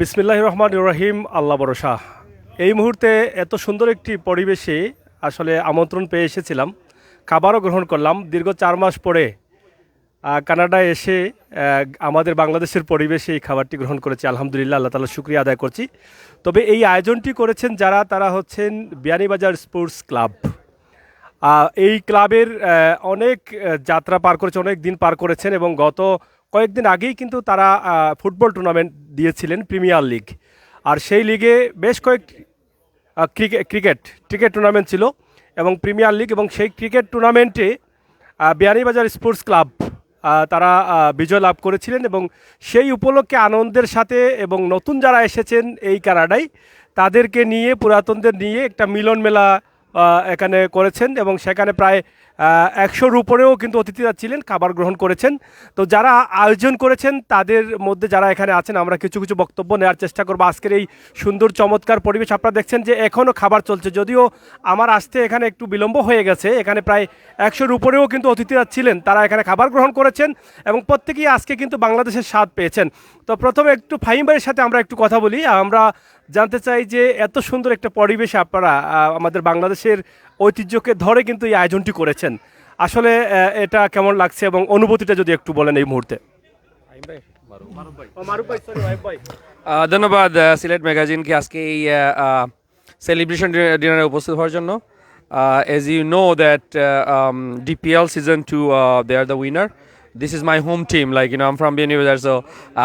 বিসমিল্লাহ রহমান রহিম, আল্লাহ ভরসা। এই মুহূর্তে এত সুন্দর একটি পরিবেশে আসলে আমন্ত্রণ পেয়ে এসেছিলাম, খাবারও গ্রহণ করলাম। দীর্ঘ চার মাস পরে কানাডায় এসে আমাদের বাংলাদেশের পরিবেশে এই খাবারটি গ্রহণ করেছি। আলহামদুলিল্লাহ, আল্লাহ তালা শুক্রিয়া আদায় করছি। তবে এই আয়োজনটি করেছেন যারা, তারা হচ্ছেন বিয়ানীবাজার স্পোর্টস ক্লাব। এই ক্লাবের অনেক যাত্রা পার করেছে অনেক দিন পার করেছেন এবং গত কয়েকদিন আগেই কিন্তু তারা ফুটবল টুর্নামেন্ট দিয়েছিলেন প্রিমিয়ার লিগ। আর সেই লিগে বেশ কয়েক ক্রিকেট ক্রিকেট ক্রিকেট টুর্নামেন্ট ছিল এবং প্রিমিয়ার লিগ এবং সেই ক্রিকেট টুর্নামেন্টে বিয়ানীবাজার স্পোর্টস ক্লাব তারা বিজয় লাভ করেছিলেন এবং সেই উপলক্ষে আনন্দের সাথে এবং নতুন যারা এসেছেন এই কানাডায় তাদেরকে নিয়ে, পুরাতনদের নিয়ে একটা মিলন মেলা এখানে করেছেন এবং সেখানে প্রায় একশোর উপরেও কিন্তু অতিথিরা ছিলেন, খাবার গ্রহণ করেছেন। তো যারা আয়োজন করেছেন, তাদের মধ্যে যারা এখানে আছেন, আমরা কিছু কিছু বক্তব্য নেওয়ার চেষ্টা করব। আজকের এই সুন্দর, চমৎকার পরিবেশ আপনারা দেখছেন যে এখনও খাবার চলছে। যদিও আমার আসতে এখানে একটু বিলম্ব হয়ে গেছে, এখানে প্রায় একশোর উপরেও কিন্তু অতিথিরা ছিলেন, তারা এখানে খাবার গ্রহণ করেছেন এবং প্রত্যেকেই আজকে কিন্তু বাংলাদেশের স্বাদ পেয়েছেন। তো প্রথমে একটু ফাহিম ভাইয়ের সাথে আমরা একটু কথা বলি। আমরা জানতে চাই যে এত সুন্দর একটা পরিবেশে আপনারা আমাদের বাংলাদেশের ঐতিহ্যকে ধরে কিন্তু এই আয়োজনটি করেছেন। আসলে এটা কেমন লাগছে এবং অনুভূতিটা যদি একটু বলেন এই মুহূর্তে। ধন্যবাদ সিলেট ম্যাগাজিনকে আজকে এই সেলিব্রেশন ডিনারে উপস্থিত হওয়ার জন্য। As you know that season two they are the winner this is my home team like you know um from Beanibazar so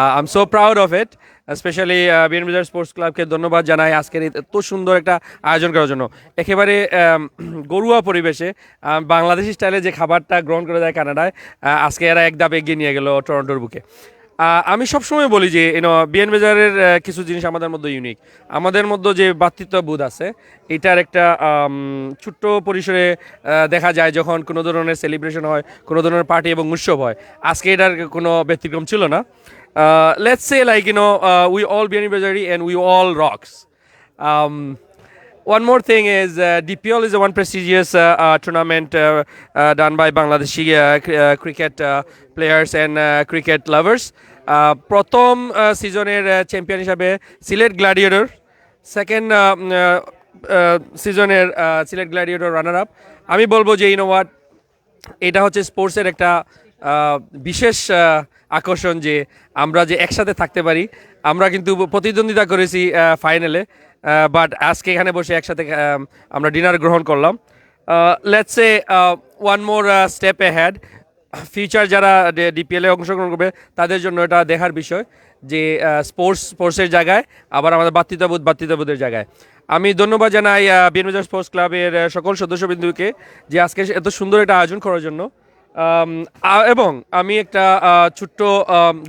I am so proud of it specially Beanibazar sports ক্লাবকে ধন্যবাদ জানাই আজকের এত সুন্দর একটা আয়োজন করার জন্য। একেবারে গরুয়া পরিবেশে বাংলাদেশি স্টাইলে যে খাবারটা গ্রহণ করে দেয় কানাডায় আজকে এরা এক ধাপ এগিয়ে নিয়ে গেল টরন্টোর বুকে। আমি সবসময় বলি যে ইনো বিএন বাজারের কিছু জিনিস আমাদের মধ্যে ইউনিক আমাদের মধ্যে যে ভ্রাতৃত্ববোধ আছে, এটার একটা ছোট্ট পরিসরে দেখা যায় যখন কোনো ধরনের সেলিব্রেশন হয়, কোনো ধরনের পার্টি এবং উৎসব হয়। আজকে এটার কোনো ব্যতিক্রম ছিল না। Let's say like you know we all Beanibazari and we all rocks Um, one more thing is uh, DPL is a one prestigious uh, uh, tournament uh, uh, done by Bangladeshi uh, cr- uh, cricket uh, players and uh, cricket lovers. Uh, প্রথম সিজনের champion হিসাবে Sylhet gladiator second সিজনের Sylhet gladiator runner up আমি বলব যে ইনো watt এটা হচ্ছে স্পোর্টসের একটা বিশেষ আকর্ষণ যে আমরা যে একসাথে থাকতে পারি, আমরা কিন্তু প্রতিদ্বন্দ্বিতা করেছি ফাইনালে বাট আজকে এখানে বসে একসাথে আমরা ডিনার গ্রহণ করলাম। Let's a one more step ahead future যারা ডিপিএলে অংশগ্রহণ করবে, তাদের জন্য এটা দেখার বিষয় যে স্পোর্টস স্পোর্টসের জায়গায়, আবার আমাদের বাতৃত্ববোধ বাতৃত্ববোধের জায়গায়। আমি ধন্যবাদ জানাই বিএনবাজার স্পোর্টস ক্লাবের সকল সদস্যবৃন্দুকে যে আজকে এত সুন্দর একটা আয়োজন করার জন্য। এবং আমি একটা ছোট্ট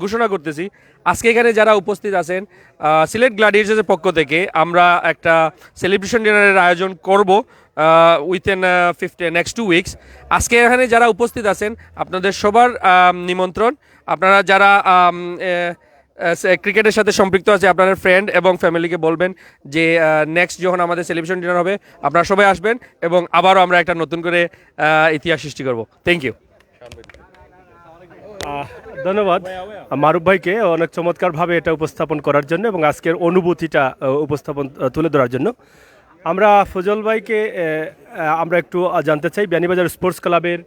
ঘোষণা করতেছি। আজকে এখানে যারা উপস্থিত আছেন সিলেট গ্লাডিয়ার্সের পক্ষ থেকে আমরা একটা সেলিব্রেশন ডিনারের আয়োজন করব within fifty next two weeks আজকে এখানে যারা উপস্থিত আছেন, আপনাদের সবার নিমন্ত্রণ। আপনারা যারা ক্রিকেটের সাথে সম্পৃক্ত আছে আপনার ফ্রেন্ড এবং ফ্যামিলিকে বলবেন যে নেক্সট যখন আমাদের সেলিব্রেশন ডিনার হবে, আপনারা সবাই আসবেন এবং আবারও আমরা একটা নতুন করে ইতিহাস সৃষ্টি করব। থ্যাংক ইউ ধন্যবাদ। মারুফ ভাইকে অনেক চমৎকারভাবে এটা উপস্থাপন করার জন্য এবং আজকের অনুভূতিটা উপস্থাপন তুলে ধরার জন্য। আমরা ফজল ভাইকে আমরা একটু জানতে চাই, বিয়ানীবাজার স্পোর্টস ক্লাবের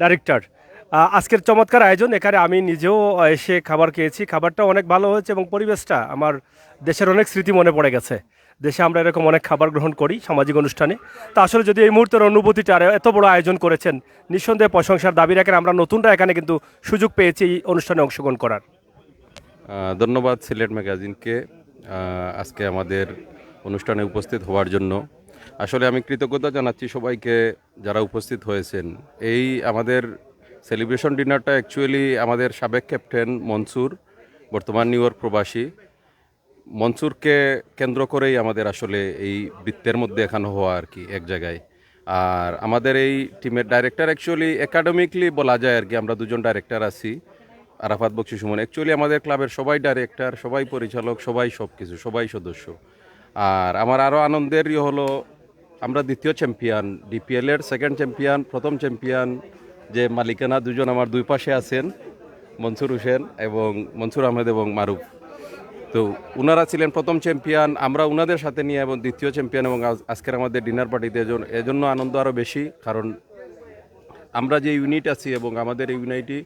ডাইরেক্টর। আজকের চমৎকার আয়োজন, এখানে আমি নিজেও এসে খাবার খেয়েছি খাবারটা অনেক ভালো হয়েছে এবং পরিবেশটা আমার দেশের অনেক স্মৃতি মনে পড়ে গেছে। দেশে আমরা এরকম অনেক খাবার গ্রহণ করি সামাজিক অনুষ্ঠানে। তা আসলে যদি এই মুহূর্তের অনুভূতিটা এত বড় আয়োজন করেছেন, নিঃসন্দেহে প্রশংসার দাবি রাখেন আমরা নতুনরা এখানে কিন্তু সুযোগ পেয়েছি এই অনুষ্ঠানে অংশগ্রহণ করার। ধন্যবাদ সিলেট ম্যাগাজিনকে আজকে আমাদের অনুষ্ঠানে উপস্থিত হওয়ার জন্য। আসলে আমি কৃতজ্ঞতা জানাচ্ছি সবাইকে যারা উপস্থিত হয়েছেন। এই আমাদের সেলিব্রেশন ডিনারটা অ্যাকচুয়ালি আমাদের সাবেক ক্যাপ্টেন মনসুর, বর্তমান নিউ ইয়র্ক প্রবাসী মনসুরকে কেন্দ্র করেই আমাদের আসলে এই বৃত্তের মধ্যে এখানে হওয়া আর কি এক জায়গায়। আর আমাদের এই টিমের ডাইরেক্টর অ্যাকচুয়ালি একাডেমিকলি বলা যায় আর কি, আমরা দুজন ডাইরেক্টর আছি, আরাফাত বক্সি সুমন। অ্যাকচুয়ালি আমাদের ক্লাবের সবাই ডাইরেক্টর সবাই পরিচালক, সবাই সব কিছু সবাই সদস্য। আর আমার আরও আনন্দের ইয়ে হলো, আমরা দ্বিতীয় চ্যাম্পিয়ন ডিপিএলের সেকেন্ড চ্যাম্পিয়ন প্রথম চ্যাম্পিয়ন যে মালিকানা দুজন আমার দুই পাশে আছেন, মনসুর হোসেন এবং মনসুর আহমেদ এবং মারুফ। তো ওনারা ছিলেন প্রথম চ্যাম্পিয়ন আমরা ওনাদের সাথে নিয়ে এবং দ্বিতীয় চ্যাম্পিয়ন এবং আজ- আজকের আমাদের ডিনার পার্টিতে এজন- এজন্য আনন্দ আরও বেশি, কারণ আমরা যে ইউনিট আছি এবং আমাদের এই ইউনিটি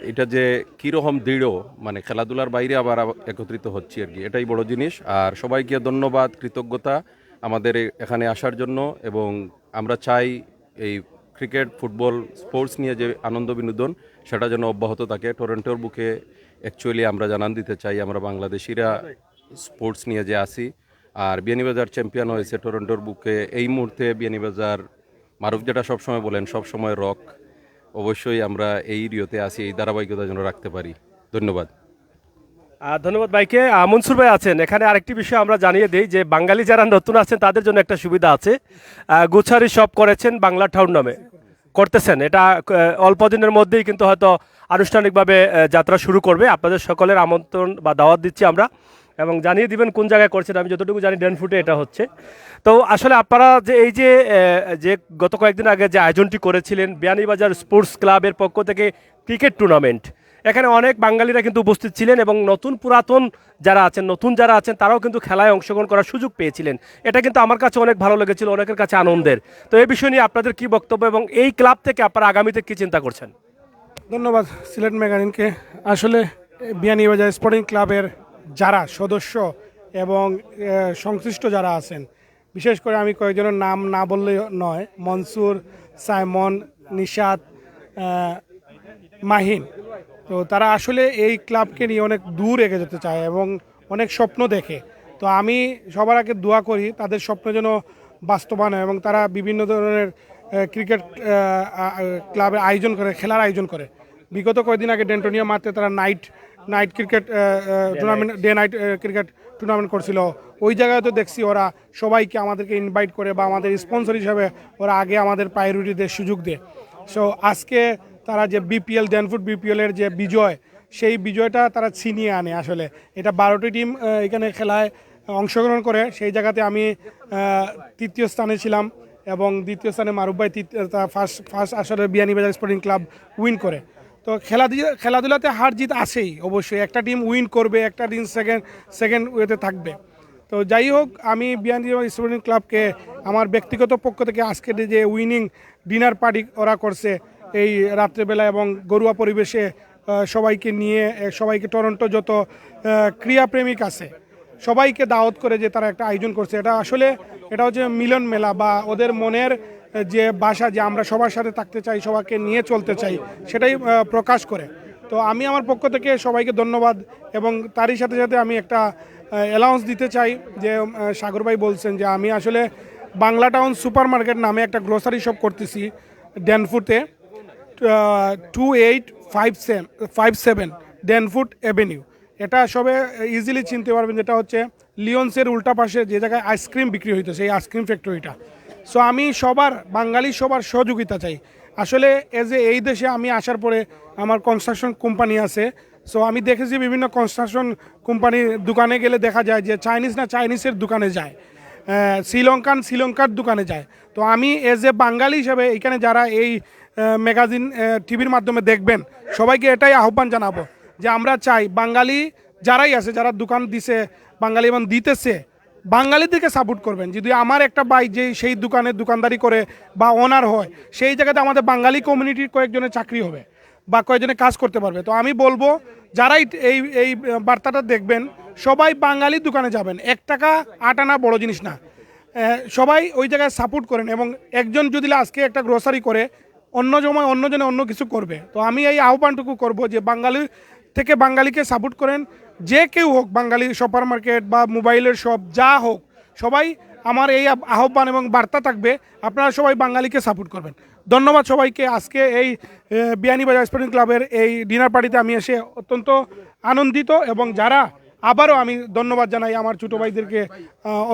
এটা যে কীরকম দৃঢ় মানে খেলাধুলার বাইরে আবার একত্রিত হচ্ছি আর কি, এটাই বড় জিনিস। আর সবাইকে ধন্যবাদ, কৃতজ্ঞতা আমাদের এখানে আসার জন্য এবং আমরা চাই এই ক্রিকেট ফুটবল স্পোর্টস নিয়ে যে আনন্দ বিনোদন, সেটা যেন অব্যাহত থাকে। টরেন্টোর বুকে অ্যাকচুয়ালি আমরা জানান দিতে চাই, আমরা বাংলাদেশিরা স্পোর্টস নিয়ে যে আসি আর বিয়ানীবাজার চ্যাম্পিয়ন হয়েছে টরেন্টোর বুকে। এই মুহূর্তে বিয়ানীবাজার মারুফ যেটা সবসময় বলেন, সবসময় রক অবশ্যই আমরা এই রিওতে আসি এই ধারাবাহিকতা যেন রাখতে পারি। ধন্যবাদ। ধন্যবাদ ভাইকে। মনসুর ভাই আছেন। এখানে আরেকটি বিষয় আমরা জানিয়ে দিই যে বাঙালি যারা নতুন আছেন, তাদের জন্য একটা সুবিধা আছে। গুছারি সব করেছেন বাংলা টাউন নামে। করতেছেন। এটা অল্প দিনের মধ্যেই কিন্তু হয়তো আনুষ্ঠানিকভাবে যাত্রা শুরু করবে। আপনাদের সকলের আমন্ত্রণ বা দাওয়াত দিচ্ছি আমরা এবং জানিয়ে দিবেন কোন জায়গায় করছেন। আমি যতটুকু জানি ডেনফুটে এটা হচ্ছে। তো আসলে আপনারা যে এই যে যে গত কয়েকদিন আগে যে আয়োজনটি করেছিলেন, বিয়ানীবাজার স্পোর্টস ক্লাবের পক্ষ থেকে ক্রিকেট টুর্নামেন্ট এখানে অনেক বাঙালিরা কিন্তু উপস্থিত ছিলেন এবং নতুন পুরাতন যারা আছেন, নতুন যারা আছেন, তারাও কিন্তু খেলায় অংশগ্রহণ করার সুযোগ পেয়েছিলেন। এটা কিন্তু আমার কাছে অনেক ভালো লেগেছিল, অনেকের কাছে আনন্দের। তো এই বিষয় নিয়ে আপনাদের কি বক্তব্য এবং এই ক্লাব থেকে আপনারা আগামীতে কি চিন্তা করছেন? ধন্যবাদ সিলেট ম্যাগাজিনকে আসলে বিয়ানীবাজার স্পোর্টিং ক্লাবের যারা সদস্য এবং সংশ্লিষ্ট যারা আছেন, বিশেষ করে আমি কয়েকজনের নাম না বললে নয়, মনসুর, সাইমন নিশাদ মাহিন তো তারা আসলে এই ক্লাবকে নিয়ে অনেক দূর এগিয়ে যেতে চায় এবং অনেক স্বপ্ন দেখে। তো আমি সবার আগে দোয়া করি তাদের স্বপ্ন যেন বাস্তবায়ন হয় এবং তারা বিভিন্ন ধরনের ক্রিকেট ক্লাবের আয়োজন করে খেলার আয়োজন করে। বিগত কয়েকদিন আগে ডেন্টোনিয়া মারতে তারা night night cricket tournament day night cricket tournament করছিল। ওই জায়গায় তো দেখছি ওরা সবাইকে আমাদেরকে ইনভাইট করে বা আমাদের স্পন্সর হিসাবে ওরা আগে আমাদের প্রায়োরিটি দেয় সুযোগ দেয়। সো আজকে তারা যে বিপিএল ড্যানফুট বিপিএলের যে বিজয়, সেই বিজয়টা তারা ছিনিয়ে আনে আসলে। এটা বারোটি টিম এখানে খেলায় অংশগ্রহণ করে। সেই জায়গাতে আমি তৃতীয় স্থানে ছিলাম এবং দ্বিতীয় স্থানে মারুফ ভাই ফার্স্ট ফার্স্ট আসলে বিয়ানীবাজার স্পোর্টিং ক্লাব উইন করে। তো খেলাধুলা খেলাধুলাতে হার জিত আসেই অবশ্যই। একটা টিম উইন করবে, একটা টিম সেকেন্ড সেকেন্ড ওয়েতে থাকবে। তো যাই হোক, আমি বিয়ানীবাজার স্পোর্টিং ক্লাবকে আমার ব্যক্তিগত পক্ষ থেকে আজকে যে উইনিং ডিনার পার্টি ওরা করছে এই রাত্রেবেলা এবং গরুয়া পরিবেশে সবাইকে নিয়ে সবাইকে টরন্টো যত আহ, ক্রীড়াপ্রেমিক আছে সবাইকে দাওয়াত করে যে তারা একটা আয়োজন করছে। এটা আসলে এটা হচ্ছে মিলন মেলা বা ওদের মনের যে বাসা যে আমরা সবার সাথে থাকতে চাই সবাইকে নিয়ে চলতে চাই সেটাই প্রকাশ করে। তো আমি আমার পক্ষ থেকে সবাইকে ধন্যবাদ এবং তারই সাথে সাথে আমি একটা অ্যালাউন্স দিতে চাই যে সাগর ভাই বলছেন যে আমি আসলে বাংলা টাউন সুপার মার্কেট নামে একটা গ্রোসারি শপ করতেছি ড্যানফুটে two eight five seven five seven Danforth avenue এটা সবে ইজিলি চিনতে পারবেন যেটা হচ্ছে লিওন্সের উল্টা পাশে যে জায়গায় আইসক্রিম বিক্রি হইতো, সেই আইসক্রিম ফ্যাক্টরিটা সো আমি সবার, বাঙালি সবার সহযোগিতা চাই। আসলে এজ এ এই দেশে আমি আসার পরে আমার কনস্ট্রাকশন কোম্পানি আছে। সো আমি দেখেছি বিভিন্ন কনস্ট্রাকশন কোম্পানির দোকানে গেলে দেখা যায় যে চাইনিজ না চাইনিজের দোকানে যায়। শ্রীলঙ্কান শ্রীলঙ্কার দোকানে যায়। তো আমি এজ এ বাঙালি হিসাবে এখানে যারা এই ম্যাগাজিন টিভির মাধ্যমে দেখবেন। সবাইকে এটাই আহ্বান জানাব যে আমরা চাই বাঙালি যারাই আছে, যারা দোকান দিছে, বাঙালি এবং দিতেছে, বাঙালিদেরকে সাপোর্ট করবেন। যদি আমার একটা ভাই যে সেই দোকানে দোকানদারি করে বা ওনার হয়, সেই জায়গাতে আমাদের বাঙালি কমিউনিটির কয়েকজনের চাকরি হবে বা কয়েকজনে কাজ করতে পারবে। তো আমি বলব, যারাই এই এই বার্তাটা দেখবেন, সবাই বাঙালি দোকানে যাবেন। এক টাকা আট আনা বড় জিনিস না। সবাই ওই জায়গায় সাপোর্ট করেন এবং একজন যদি আজকে একটা গ্রোসারি করে অন্য সময় অন্যজনে অন্য কিছু করবে। তো আমি এই আহ্বানটুকু করব যে বাঙালি থেকে বাঙালিকে সাপোর্ট করেন। যে কেউ হোক, বাঙালি সুপার মার্কেট বা মোবাইলের শপ যা হোক, সবাই আমার এই আহ- আহ্বান এবং বার্তা থাকবে। আপনারা সবাই বাঙালিকে সাপোর্ট করবেন। ধন্যবাদ সবাইকে। আজকে এই বিয়ানীবাজার স্পোর্টিং ক্লাবের এই ডিনার পার্টিতে আমি এসে অত্যন্ত আনন্দিত এবং যারা আবারও আমি ধন্যবাদ জানাই আমার ছোটো ভাইদেরকে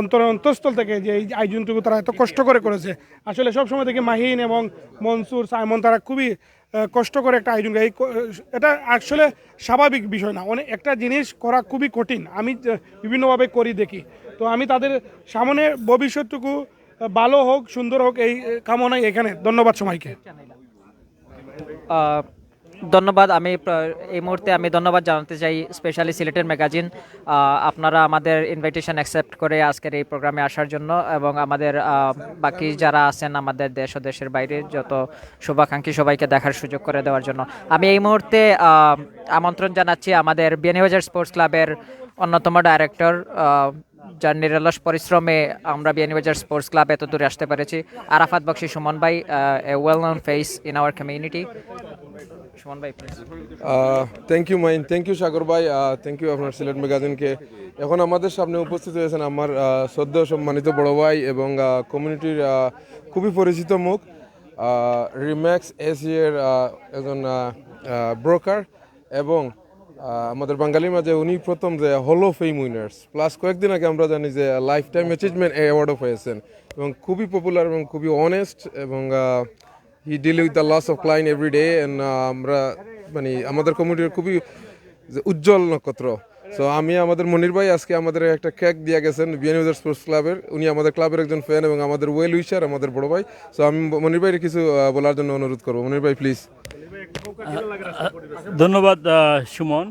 অন্তর অন্তঃস্থল থেকে যে এই আয়োজনটুকু তারা এত কষ্ট করে করেছে। আসলে সব সময় থেকে মাহিন এবং মনসুর সাইমন তারা খুবই কষ্ট করে একটা আয়োজন করে। এই এটা আসলে স্বাভাবিক বিষয় না। অনেক একটা জিনিস করা খুবই কঠিন। আমি বিভিন্নভাবে করি দেখি। তো আমি তাদের সামনে ভবিষ্যৎটুকু ভালো হোক সুন্দর হোক এই কামনাই এখানে। ধন্যবাদ সবাইকে। আহ, ধন্যবাদ। আমি এই মুহূর্তে আমি ধন্যবাদ জানাতে চাই স্পেশালি সিলেটের ম্যাগাজিন আপনারা আমাদের ইনভাইটেশন অ্যাকসেপ্ট করে আজকের এই প্রোগ্রামে আসার জন্য এবং আমাদের বাকি যারা আছেন আমাদের দেশ ও দেশের বাইরে, যত শুভাকাঙ্ক্ষী সবাইকে দেখার সুযোগ করে দেওয়ার জন্য। আমি এই মুহূর্তে আমন্ত্রণ জানাচ্ছি আমাদের বিয়ানীবাজার স্পোর্টস ক্লাবের অন্যতম ডাইরেক্টর যার নিরলস পরিশ্রমে আমরা বিয়ানীবাজার স্পোর্টস ক্লাব এত দূরে আসতে পেরেছি। আরাফাত বক্সি সুমন ভাই a well known face in our community Sumon ভাই thank you mine. Thank you Sagar ভাই। থ্যাংক ইউ আপনার সিলেট ম্যাগাজিনকে। এখন আমাদের সামনে উপস্থিত হয়েছেন আমার সদ্য সম্মানিত বড় ভাই এবং কমিউনিটির খুবই পরিচিত মুখ। রিম্যাক্স এসিয়ের একজন ব্রোকার এবং আমাদের বাঙালির মাঝে উনি প্রথম যে hall of fame winners plus কয়েকদিন আগে আমরা জানি যে লাইফ টাইম অ্যাচিভমেন্ট অ্যাওয়ার্ডও পেয়েছেন এবং খুবই পপুলার এবং খুবই অনেস্ট এবং he deal with the loss of client every day and আমরা মানে আমাদের কমিউনিটির খুবই উজ্জ্বল নক্ষত্র। সো আমি আমাদের মনির ভাই আজকে আমাদের একটা কেক দিয়ে গেছেন বিয়ানীবাজার স্পোর্টস ক্লাবের উনি আমাদের ক্লাবের একজন ফ্যান এবং আমাদের ওয়েল উইশার আমাদের বড় ভাই। সো আমি মনির ভাইয়ের কিছু বলার জন্য অনুরোধ করব। মনির ভাই প্লিজ ধন্যবাদ সুমন।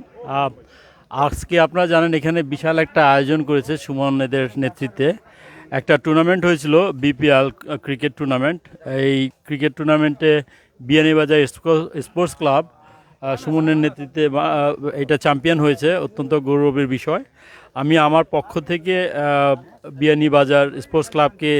আজকে আপনারা জানেন এখানে বিশাল একটা আয়োজন করেছে সুমন এদের নেতৃত্বে। একটা টুর্নামেন্ট হয়েছিল বিপিএল ক্রিকেট টুর্নামেন্ট। এই ক্রিকেট টুর্নামেন্টে বিয়ানীবাজার স্পো- স্পোর্টস ক্লাব সুমনের নেতৃত্বে এটা চ্যাম্পিয়ন হয়েছে, অত্যন্ত গৌরবের বিষয়। আমি আমার পক্ষ থেকে বিয়ানীবাজার স্পোর্টস ক্লাবকে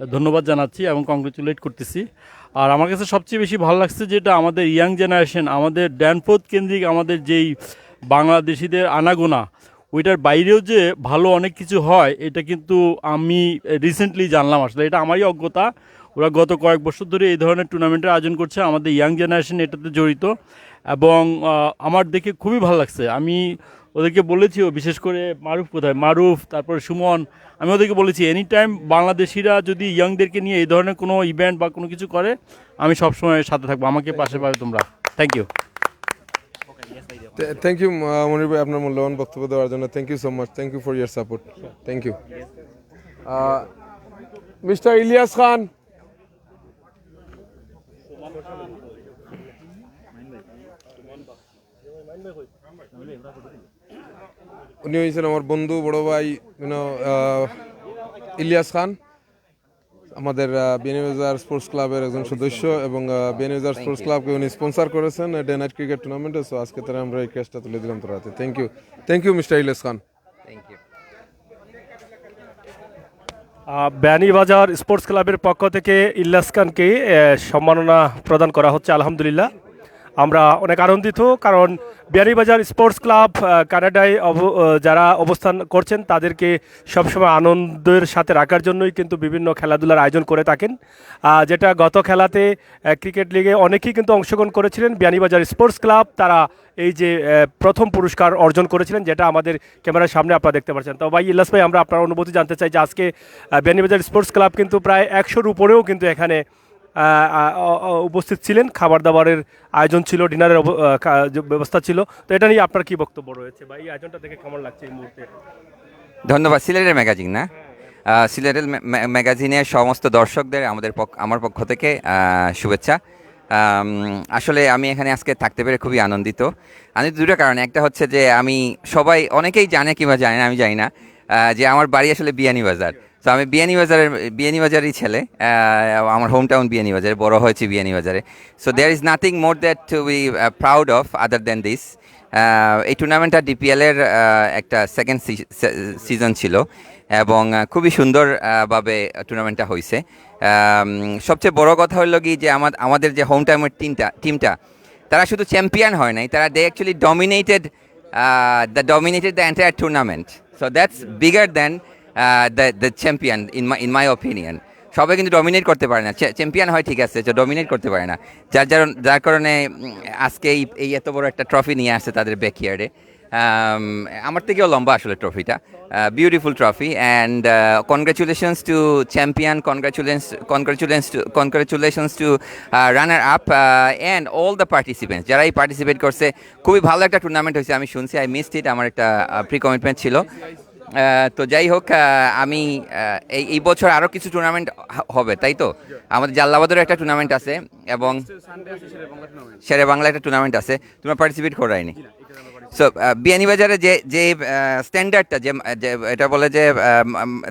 ধন্যবাদ জানাচ্ছি এবং কংগ্রেচুলেট করতেছি। আর আমার কাছে সবচেয়ে বেশি ভালো লাগছে যেটা আমাদের ইয়াং জেনারেশন আমাদের ড্যানপোদ কেন্দ্রিক আমাদের যেই বাংলাদেশিদের আনাগোনা ওইটার বাইরেও যে ভালো অনেক কিছু হয়, এটা কিন্তু আমি রিসেন্টলি জানলাম আসলে। এটা আমারই অজ্ঞতা। ওরা গত কয়েক বছর ধরে এই ধরনের টুর্নামেন্টের আয়োজন করছে। আমাদের ইয়াং জেনারেশন এটাতে জড়িত। এবং আমার দেখে খুবই ভালো লাগছে। আমি ওদেরকে বলেছিও বিশেষ করে মারুফ কোথায়? মারুফ, তারপরে সুমন, আমি ওদেরকে বলেছি এনি টাইম বাংলাদেশিরা যদি ইয়াংদেরকে নিয়ে এই ধরনের কোনো ইভেন্ট বা কোনো কিছু করে, আমি সবসময় সাথে থাকব। আমাকে পাশে পাবে তোমরা। Thank you thank you Monir ভাই আপনার মূল্যবান বক্তব্য দেওয়ার জন্য। Thank you so much thank you for your support thank you mister Ilias Khan উনি হয়েছেন আমার বন্ধু, বড় ভাই ইলিয়াস খান আমাদের বেনিউজার স্পোর্টস ক্লাবের একজন সদস্য এবং বেনিউজার স্পোর্টস ক্লাবকে উনি স্পন্সার করেছেন ডে নাইট ক্রিকেট টুর্নামেন্টে সো আজকে তারা আমরা এই ক্যাশটা তুলে দিলাম তোর হাতে। Thank you thank you mister Ilias Khan ah, Beanibazar sports ক্লাবের পক্ষ থেকে ইল্লাস খানকে সম্মাননা প্রদান করা হচ্ছে আলহামদুলিল্লাহ। আমরা অনেক আনন্দিত, কারণ বিয়ানীবাজার স্পোর্টস ক্লাব কানাডায় যারা অবস্থান করছেন, তাদেরকে সবসময় আনন্দের সাথে রাখার জন্যই কিন্তু বিভিন্ন খেলাধুলার আয়োজন করে থাকেন। যেটা গত খেলাতে ক্রিকেট লিগে অনেকেই কিন্তু অংশগ্রহণ করেছিলেন। বিয়ানীবাজার স্পোর্টস ক্লাব, তারা এই যে প্রথম পুরস্কার অর্জন করেছিলেন, যেটা আমাদের ক্যামেরার সামনে আপনারা দেখতে পাচ্ছেন। তো ভাই ইল্লাস ভাই, আমরা আপনার অনুভূতি জানতে চাই যে আজকে বিয়ানীবাজার স্পোর্টস ক্লাব কিন্তু প্রায় একশোর উপরেও কিন্তু এখানে উপস্থিত ছিলেন। খাবার দাবারের আয়োজন ছিল ডিনারের ব্যবস্থা ছিল। তো এটা নিয়ে আপনার কি বক্তব্য রয়েছে? বা এই আয়োজনটা দেখে কেমন লাগছে এই মুহূর্তে? ধন্যবাদ। সিলেটের ম্যাগাজিন না? সিলেটের ম্যা- ম্যা- ম্যাগাজিনের সমস্ত দর্শকদের আমাদের পক্ষ আমার পক্ষ থেকে শুভেচ্ছা। আসলে আমি এখানে আজকে থাকতে পেরে খুবই আনন্দিত। আনন্দিত দুটো কারণে। একটা হচ্ছে যে আমি সবাই অনেকেই জানে কিংবা জানে না আমি জানি না যে আমার বাড়ি আসলে বিয়ানীবাজার। তো আমি বিয়ানীবাজারের, বিয়ানীবাজারই ছেলে আমার হোম টাউন বিয়ানীবাজারে, বড় হয়েছে বিয়ানীবাজারে। So there is nothing more that to be proud of other than this এই টুর্নামেন্টটা ডিপিএলের একটা সেকেন্ড সিজন ছিল এবং খুবই সুন্দরভাবে টুর্নামেন্টটা হয়েছে সবচেয়ে বড় কথা হলো কি যে আমা- আমাদের যে হোম টাইমের টিমটা টিমটা তারা শুধু চ্যাম্পিয়ন হয় নাই, তারা they actually dominated the dominated the entire tournament so that's bigger than the the champion in my in my opinion সবাই কিন্তু ডমিনেট করতে পারে না। চ্যাম্পিয়ন হয়, ঠিক আছে ডমিনেট করতে পারে না। যার যার যার কারণে আজকে এই এই এত বড় একটা ট্রফি নিয়ে আসছে তাদের ব্যাকইয়ার্ডে আমার থেকেও লম্বা আসলে ট্রফিটা beautiful trophy and congratulations to champion congratulations congratulations to congratulations to runner up and all the participants যারা এই পার্টিসিপেট করছে, খুবই ভালো একটা টুর্নামেন্ট হয়েছে, আমি শুনছি আই মিসড ইট আমার একটা প্রি কমিটমেন্ট ছিল। তো যাই হোক আমি এই এই বছর আরও কিছু টুর্নামেন্ট হবে তাই তো? আমাদের জাল্লাবাদেরও একটা টুর্নামেন্ট আছে এবং সেরে বাংলা একটা টুর্নামেন্ট আছে। তোমরা পার্টিসিপেট করায়নি সো বিয়ানীবাজারে যে যে স্ট্যান্ডার্ডটা যে এটা বলে যে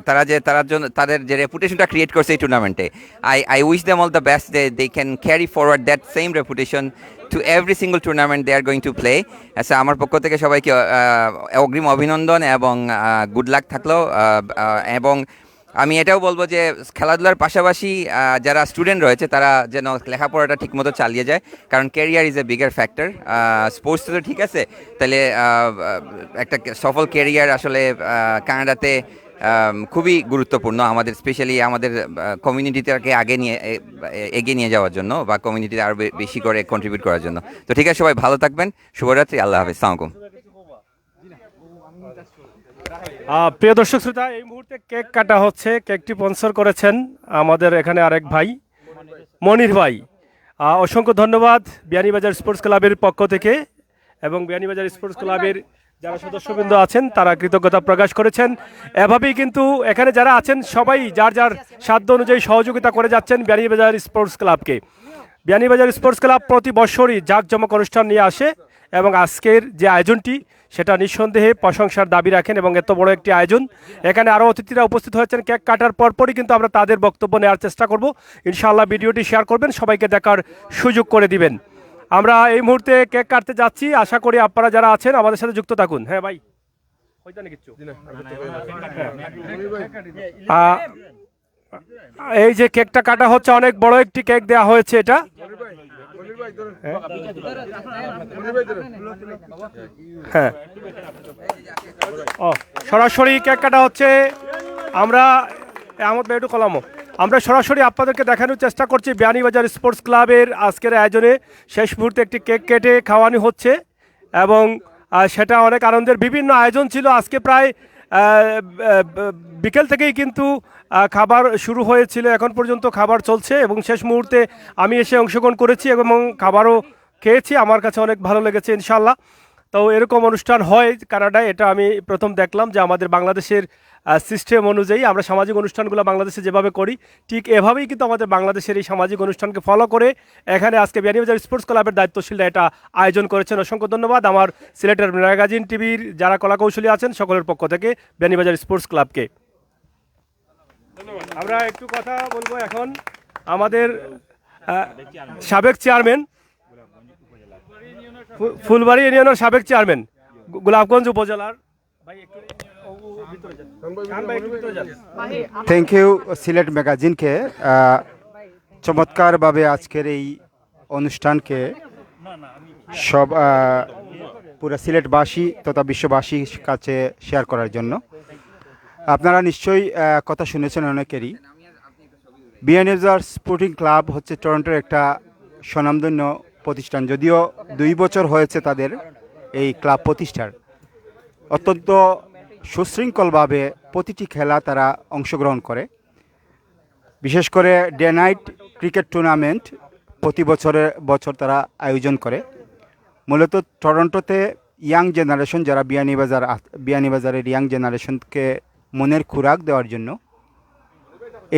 তারা যে, তার জন্য তাদের যে রেপুটেশনটা ক্রিয়েট করছে এই টুর্নামেন্টে I I wish them all the best they they can carry forward that same reputation to every single tournament they are going to play আচ্ছা আমার পক্ষ থেকে সবাইকে অগ্রিম অভিনন্দন এবং গুড লাক থাকল এবং আমি এটাও বলব যে খেলাধুলার পাশাপাশি যারা স্টুডেন্ট রয়েছে তারা যেন লেখাপড়াটা ঠিকমতো চালিয়ে যায় কারণ career is a bigger factor sports তো ঠিক আছে তাহলে একটা সফল ক্যারিয়ার আসলে কানাডাতে খুবই গুরুত্বপূর্ণ আমাদের স্পেশালি আমাদের কমিউনিটিটাকে আগে নিয়ে এগিয়ে নিয়ে যাওয়ার জন্য বা কমিউনিটিতে আরও বেশি করে কন্ট্রিবিউট করার জন্য। তো ঠিক আছে সবাই ভালো থাকবেন শুভরাত্রি আল্লাহ হাফিজ সালামালাইকুম। আহ, প্রিয় দর্শক শ্রোতা, এই মুহূর্তে কেক কাটা হচ্ছে। কেকটি স্পন্সর করেছেন আমাদের এখানে আরেক ভাই, মনির ভাই। অসংখ্য ধন্যবাদ বিয়ানীবাজার স্পোর্টস ক্লাবের পক্ষ থেকে। এবং বিয়ানীবাজার স্পোর্টস ক্লাবের যারা সদস্যবৃন্দ আছেন, তারা কৃতজ্ঞতা প্রকাশ করেছেন। এভাবেই কিন্তু এখানে যারা আছেন, সবাই যার যার সাধ্য অনুযায়ী সহযোগিতা করে যাচ্ছেন বিয়ানীবাজার স্পোর্টস ক্লাবকে। বিয়ানীবাজার স্পোর্টস ক্লাব প্রতি বছরই জাঁকজমক অনুষ্ঠান নিয়ে আসে এবং আজকের যে আয়োজনটি সেটা নিঃসন্দেহে প্রশংসার দাবি রাখেন এবং এত বড় একটি আয়োজন। এখানে আরও অতিথিরা উপস্থিত হয়েছেন। কেক কাটার পরপরই কিন্তু আমরা তাদের বক্তব্য নেওয়ার চেষ্টা করব। ইনশাআল্লাহ ভিডিওটি শেয়ার করবেন, সবাইকে দেখার সুযোগ করে দিবেন। আমরা এই মুহূর্তে কেক কাটতে যাচ্ছি। আশা করি আপনারা যারা আছেন আমাদের সাথে যুক্ত থাকুন। হ্যাঁ ভাই। এই যে কেকটা কাটা হচ্ছে, অনেক বড় একটি কেক দেওয়া হয়েছে এটা। হ্যাঁ? ও সরাসরি কেক কাটা হচ্ছে। আমরা আহমদ একটু কলামো। আমরা সরাসরি আপনাদেরকে দেখানোর চেষ্টা করছি বিয়ানীবাজার স্পোর্টস ক্লাবের আজকের আয়োজনে। শেষ মুহূর্তে একটি কেক কেটে খাওয়ানো হচ্ছে এবং সেটা অনেক আনন্দের। বিভিন্ন আয়োজন ছিল আজকে প্রায় বিকেল থেকেই কিন্তু খাবার শুরু হয়েছিল। এখন পর্যন্ত খাবার চলছে এবং শেষ মুহূর্তে আমি এসে অংশগ্রহণ করেছি এবং খাবারও খেয়েছি। আমার কাছে অনেক ভালো লেগেছে ইনশাল্লাহ তো এরকম অনুষ্ঠান হয় কানাডায়, এটা আমি প্রথম দেখলাম যে আমাদের বাংলাদেশের সিস্টেম অনুযায়ী আমরা সামাজিক অনুষ্ঠানগুলো বাংলাদেশে যেভাবে করি, ঠিক এভাবেই কিন্তু আমাদের বাংলাদেশের এই সামাজিক অনুষ্ঠানকে ফলো করে এখানে আজকে বিয়ানীবাজার স্পোর্টস ক্লাবের দায়িত্বশীলরা এটা আয়োজন করেছেন। অসংখ্য ধন্যবাদ আমার সিলেটের ম্যাগাজিন টিভির যারা কলাকৌশলী আছেন, সকলের পক্ষ থেকে বিয়ানীবাজার স্পোর্টস ক্লাবকে আমরা একটু কথা বলব এখন আমাদের সাবেক চেয়ারম্যান ফুলবাড়ি ইউনিয়নের সাবেক চেয়ারম্যান গোলাপগঞ্জ উপজেলার। থ্যাংক ইউ সিলেট ম্যাগাজিনকে চমৎকারভাবে আজকের এই অনুষ্ঠানকে সব পুরো সিলেটবাসী তথা বিশ্ববাসীর কাছে শেয়ার করার জন্য। আপনারা নিশ্চয়ই কথা শুনেছেন অনেকেরই। বিএনএজার স্পোর্টিং ক্লাব হচ্ছে টরন্টোর একটা স্বনামধন্য প্রতিষ্ঠান, যদিও দুই বছর হয়েছে তাদের এই ক্লাব প্রতিষ্ঠার। অত্যন্ত সুশৃঙ্খলভাবে প্রতিটি খেলা তারা অংশগ্রহণ করে। বিশেষ করে ডে নাইট ক্রিকেট টুর্নামেন্ট প্রতি বছরে বছর তারা আয়োজন করে। মূলত টরন্টোতে ইয়াং জেনারেশন, যারা বিয়ানীবাজার বিয়ানীবাজারের ইয়াং জেনারেশনকে মনের খোরাক দেওয়ার জন্য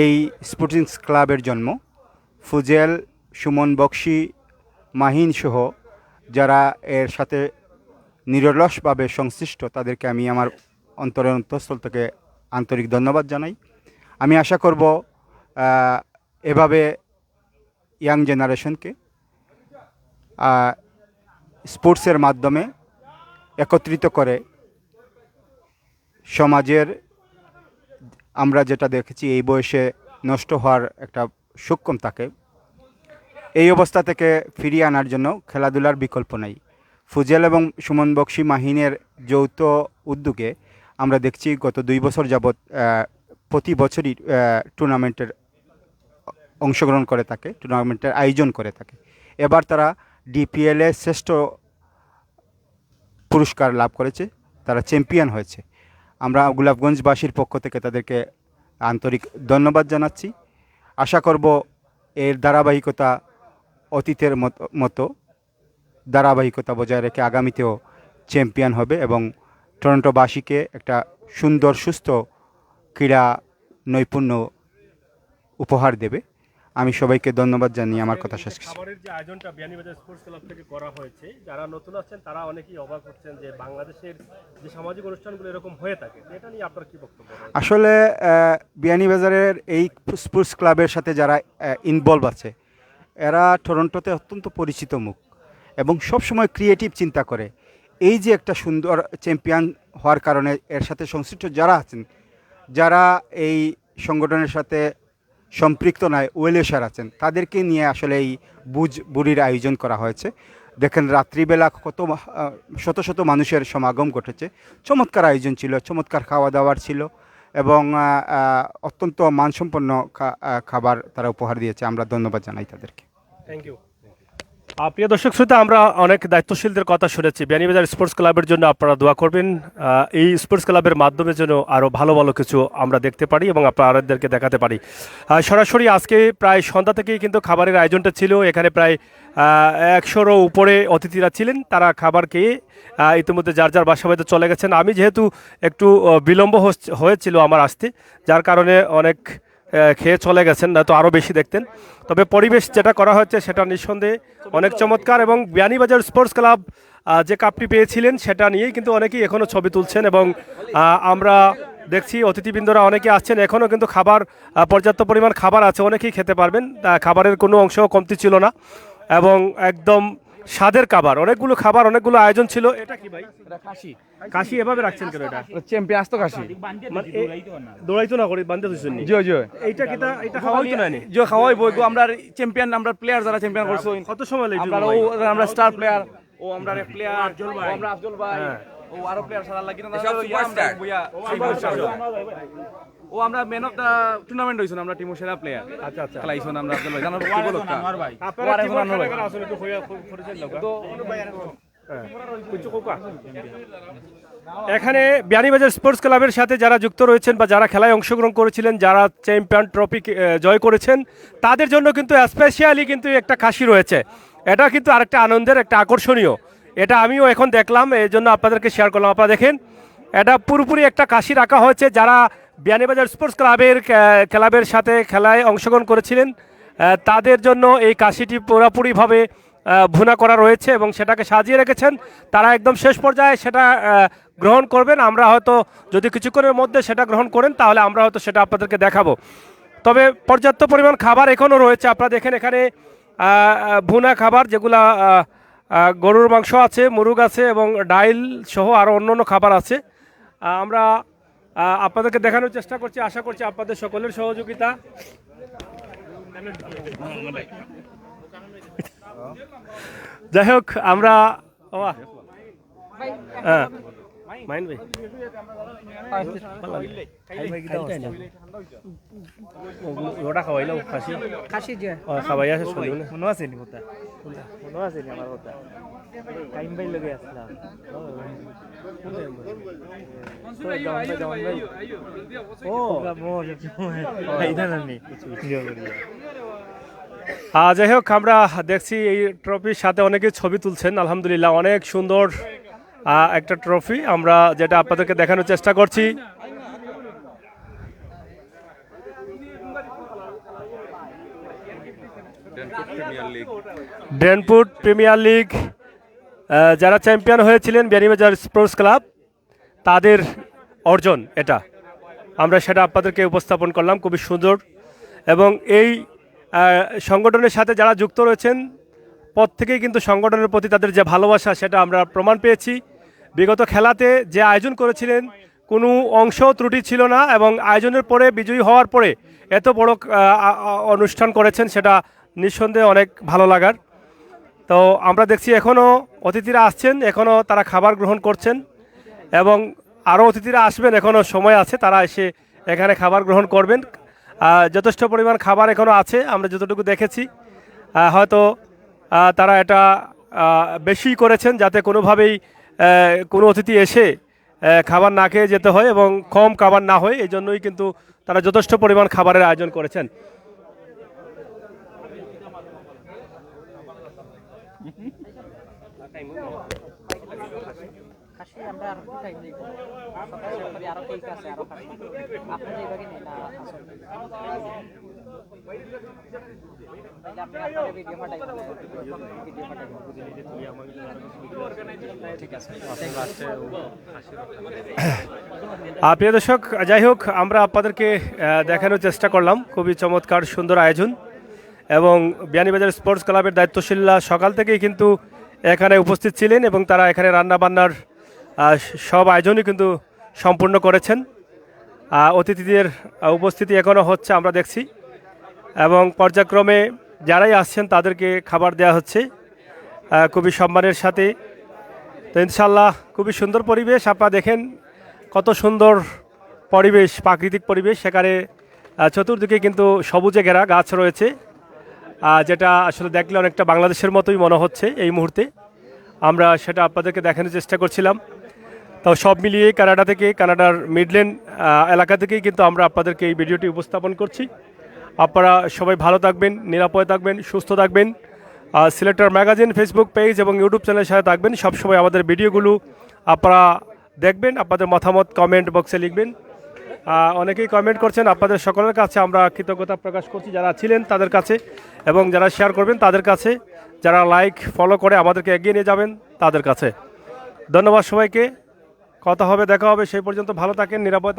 এই স্পোর্টিং ক্লাবের জন্ম। ফুজেল, সুমন বক্সি মাহিন সহ যারা এর সাথে নিরলসভাবে সংশ্লিষ্ট, তাদেরকে আমি আমার অন্তরের অন্তঃস্থল থেকে আন্তরিক ধন্যবাদ জানাই। আমি আশা করব এভাবে ইয়াং জেনারেশনকে স্পোর্টসের মাধ্যমে একত্রিত করে সমাজের, আমরা যেটা দেখেছি, এই বয়সে নষ্ট হওয়ার একটা সক্ষম থাকে এই অবস্থা থেকে ফিরিয়ে আনার জন্য খেলাধুলার বিকল্প নেই। ফুজেল এবং সুমন বক্সি মাহিনের যৌথ উদ্যোগে আমরা দেখছি গত দুই বছর যাবৎ প্রতি বছরই টুর্নামেন্টের অংশগ্রহণ করে থাকে, টুর্নামেন্টের আয়োজন করে থাকে। এবার তারা ডিপিএলে শ্রেষ্ঠ পুরস্কার লাভ করেছে, তারা চ্যাম্পিয়ন হয়েছে। আমরা গোলাপগঞ্জবাসীর পক্ষ থেকে তাদেরকে আন্তরিক ধন্যবাদ জানাচ্ছি। আশা করব এর ধারাবাহিকতা অতীতের মতো ধারাবাহিকতা বজায় রেখে আগামীতেও চ্যাম্পিয়ন হবে এবং টরন্টোবাসীকে একটা সুন্দর সুস্থ ক্রীড়া নৈপুণ্য উপহার দেবে। আমি সবাইকে ধন্যবাদ জানিয়ে আমার কথা শেষ করছি। খাবারের যে আয়োজনটা বিয়ানীবাজার স্পোর্টস ক্লাব থেকে করা হয়েছে যারা নতুন আছেন তারা অনেকেই অবাক হচ্ছেন যে বাংলাদেশের যে সামাজিক অনুষ্ঠানগুলো এরকম হয়ে থাকে এটা নিয়ে আপনার কি বক্তব্য? আসলে বিয়ানীবাজারের এই স্পোর্টস ক্লাবের সাথে যারা ইনভলভ আছে এরা টরন্টোতে অত্যন্ত পরিচিত মুখ এবং সবসময় ক্রিয়েটিভ চিন্তা করে। এই যে একটা সুন্দর চ্যাম্পিয়ন হওয়ার কারণে এর সাথে সংশ্লিষ্ট যারা আছেন, যারা এই সংগঠনের সাথে সম্পৃক্ত নয়, ওয়েলেশার আছেন, তাদেরকে নিয়ে আসলে এই বুঝ বুড়ির আয়োজন করা হয়েছে। দেখেন রাত্রিবেলা কত শত শত মানুষের সমাগম ঘটেছে। চমৎকার আয়োজন ছিল, চমৎকার খাওয়া দাওয়ার ছিল এবং অত্যন্ত মানসম্পন্ন খাবার তারা উপহার দিয়েছে। আমরা ধন্যবাদ জানাই তাদেরকে। থ্যাংক ইউ প্রিয় দর্শক শ্রোতা, আমরা অনেক দায়িত্বশীলদের কথা শুনেছি। বিয়ানীবাজার স্পোর্টস ক্লাবের জন্য আপনারা দোয়া করবেন। এই স্পোর্টস ক্লাবের মাধ্যমে যেন আরও ভালো ভালো কিছু আমরা দেখতে পারি এবং আপনাদেরকে দেখাতে পারি। সরাসরি আজকে প্রায় সন্ধ্যা থেকেই কিন্তু খাবারের আয়োজনটা ছিল। এখানে প্রায় একশোরও উপরে অতিথিরা ছিলেন। তারা খাবার খেয়ে ইতিমধ্যে যার যার বাসা বাড়িতে চলে গেছেন। আমি যেহেতু একটু বিলম্ব হয়েছিল আমার আসতে, যার কারণে অনেক খেয়ে চলে গেছেন না তো আরও বেশি দেখতেন। তবে পরিবেশ যেটা করা হচ্ছে সেটা নিঃসন্দেহে অনেক চমৎকার এবং বিয়ানীবাজার স্পোর্টস ক্লাব যে কাপটি পেয়েছিলেন সেটা নিয়েই কিন্তু অনেকেই এখনও ছবি তুলছেন এবং আমরা দেখছি অতিথিবৃন্দরা অনেকে আসছেন এখনও কিন্তু খাবার পর্যাপ্ত পরিমাণ খাবার আছে, অনেকেই খেতে পারবেন। খাবারের কোনো অংশ কমতি ছিল না এবং একদম স্বাদের খাবার অনেকগুলো খাবার অনেকগুলো আয়োজন ছিল। এটা কি ভাই? কাশি কাশি এভাবে রাখছেন কেন এটা? চ্যাম্পিয়ন আসতো কাশি মানে দৌড়াইতো না করে বান্ধে দিচ্ছেন নি? জিও জিও এইটা কিটা এটা খাওয়া হইতো না নি? যে খাওয়াই বই। গো আমরা চ্যাম্পিয়ন আমরা প্লেয়ার যারা চ্যাম্পিয়ন করছ কত সময় লাগবে আমরা ও আমরা স্টার প্লেয়ার ও আমরা প্লেয়ার আফজল ভাই আমরা আফজল ভাই। ও আরও প্লেয়ার সারা লাগি না superstar। ও আমরা ম্যান অফ দা টুর্নামেন্ট হইছন আমরা টিমের সেরা প্লেয়ার আচ্ছা আচ্ছা। খেলাইছন আমরা আফজল ভাই। কি বলো আপনারা ভাই। খেলা আসলে একটু হইয়া পরিচয় হ্যাঁ। কোকা এখানে বিয়ানীবাজার স্পোর্টস ক্লাবের সাথে যারা যুক্ত রয়েছেন বা যারা খেলায় অংশগ্রহণ করেছিলেন যারা চ্যাম্পিয়ন ট্রফি জয় করেছেন তাদের জন্য কিন্তু স্পেশালি কিন্তু একটা খাসি রয়েছে। এটা কিন্তু আরেকটা আনন্দের একটা আকর্ষণীয়। এটা আমিও এখন দেখলাম এই জন্য আপনাদেরকে শেয়ার করলাম। আপনারা দেখেন এটা পুরোপুরি একটা কাশি রাখা হয়েছে। যারা বিয়ানীবাজার স্পোর্টস ক্লাবের ক্লাবের সাথে খেলায় অংশগ্রহণ করেছিলেন। তাদের জন্য এই কাশিটি পুরোপুরিভাবে ভুনা করা রয়েছে এবং সেটাকে সাজিয়ে রেখেছেন। তারা একদম শেষ পর্যায়ে সেটা গ্রহণ করবেন। আমরা হয়তো যদি কিছুক্ষণের মধ্যে সেটা গ্রহণ করেন, তাহলে আমরা হয়তো সেটা আপনাদেরকে দেখাবো। তবে পর্যাপ্ত পরিমাণ খাবার এখনও রয়েছে। আপনারা দেখেন এখানে ভুনা খাবার যেগুলা গরুর মাংস আছে, মুরগ আছে এবং ডাইল সহ আরও অন্য অন্য খাবার আছে। আমরা আপনাদেরকে দেখানোর চেষ্টা করছি আশা করছি আপনাদের সকলের সহযোগিতা। যাই হোক আমরা হ্যাঁ। মাইন ভাই ওটা খাসি খাসি যে খাওয়াই আছে মনে আছে নি কথা মনে আছে নি আমার কথা টাইম ভাই যাই হোক, আমরা দেখছি এই ট্রফির সাথে অনেকে ছবি তুলছেন। আলহামদুলিল্লাহ, অনেক সুন্দর একটা ট্রফি আমরা যেটা আপনাদেরকে দেখানোর চেষ্টা করছি। ড্রেনপুট প্রিমিয়ার লিগ যারা চ্যাম্পিয়ন হয়েছিলেন বিয়ানীবাজার স্পোর্টস ক্লাব, তাদের অর্জন এটা। আমরা সেটা আপনাদেরকে উপস্থাপন করলাম, খুবই সুন্দর। এবং এই সংগঠনের সাথে যারা যুক্ত রয়েছেন প্রত্যেকেই কিন্তু সংগঠনের প্রতি তাদের যে ভালোবাসা, সেটা আমরা প্রমাণ পেয়েছি। বিগত খেলাতে যে আয়োজন করেছিলেন, কোনো অংশ ত্রুটি ছিল না এবং আয়োজনের পরে, বিজয়ী হওয়ার পরে এত বড় অনুষ্ঠান করেছেন, সেটা নিঃসন্দেহে অনেক ভালো লাগার। তো আমরা দেখছি এখনও অতিথিরা আসছেন এখনও তারা খাবার গ্রহণ করছেন এবং আরও অতিথিরা আসবেন এখনও সময় আছে, তারা এসে এখানে খাবার গ্রহণ করবেন। যথেষ্ট পরিমাণ খাবার এখনও আছে, আমরা যতটুকু দেখেছি। হয়তো তারা এটা বেশি করেছেন যাতে কোনোভাবেই কোনো অতিথি এসে খাবার না খেয়ে যেতে হয় এবং কম খাবার না হয় এই জন্যই কিন্তু তারা যথেষ্ট পরিমাণ খাবারের আয়োজন করেছেন। খাসি আমরা আর টাইম আরও কেক আছে, আরও আপনি এইভাবে নিন না আসল প্রিয় দর্শক, যাই হোক, আমরা আপনাদেরকে দেখানোর চেষ্টা করলাম। খুবই চমৎকার, সুন্দর আয়োজন। এবং বিয়ানীবাজার স্পোর্টস ক্লাবের দায়িত্বশীলরা সকাল থেকেই কিন্তু এখানে উপস্থিত ছিলেন এবং তারা এখানে রান্নাবান্নার সব আয়োজনই কিন্তু সম্পূর্ণ করেছেন। অতিথিদের উপস্থিতি এখনও হচ্ছে আমরা দেখছি। এবং পর্যায়ক্রমে যারাই আসছেন তাদেরকে খাবার দেওয়া হচ্ছে। খুবই সম্মানের সাথে। তো ইনশাল্লাহ খুবই সুন্দর পরিবেশ। আপনারা দেখেন কত সুন্দর পরিবেশ, প্রাকৃতিক পরিবেশ। সেখানে চতুর্দিকে কিন্তু সবুজে ঘেরা গাছ রয়েছে। যেটা আসলে দেখলে অনেকটা বাংলাদেশের মতোই মনে হচ্ছে এই মুহূর্তে। আমরা সেটা আপনাদেরকে দেখানোর চেষ্টা করছিলাম। তো সব মিলিয়ে কানাডা থেকে, কানাডার মিডল্যান্ড এলাকা থেকেই কিন্তু আমরা আপনাদেরকে এই ভিডিওটি উপস্থাপন করছি। আপনারা সবাই ভালো থাকবেন, নিরাপদে থাকবেন, সুস্থ থাকবেন। সিলেক্টর ম্যাগাজিন, ফেসবুক পেজ এবং ইউটিউব চ্যানেলের সাথে থাকবেন। সবসময় আমাদের ভিডিওগুলো আপনারা দেখবেন, আপনাদের মতামত কমেন্ট বক্সে লিখবেন। অনেকেই কমেন্ট করছেন, আপনাদের সকলের কাছে আমরা কৃতজ্ঞতা প্রকাশ করছি। যারা ছিলেন তাদের কাছে এবং যারা শেয়ার করবেন তাদের কাছে। যারা লাইক ফলো করে আমাদেরকে এগিয়ে নিয়ে যাবেন তাদের কাছে। ধন্যবাদ সবাইকে। কথা হবে দেখা হবে সেই পর্যন্ত ভালো থাকেন নিরাপদ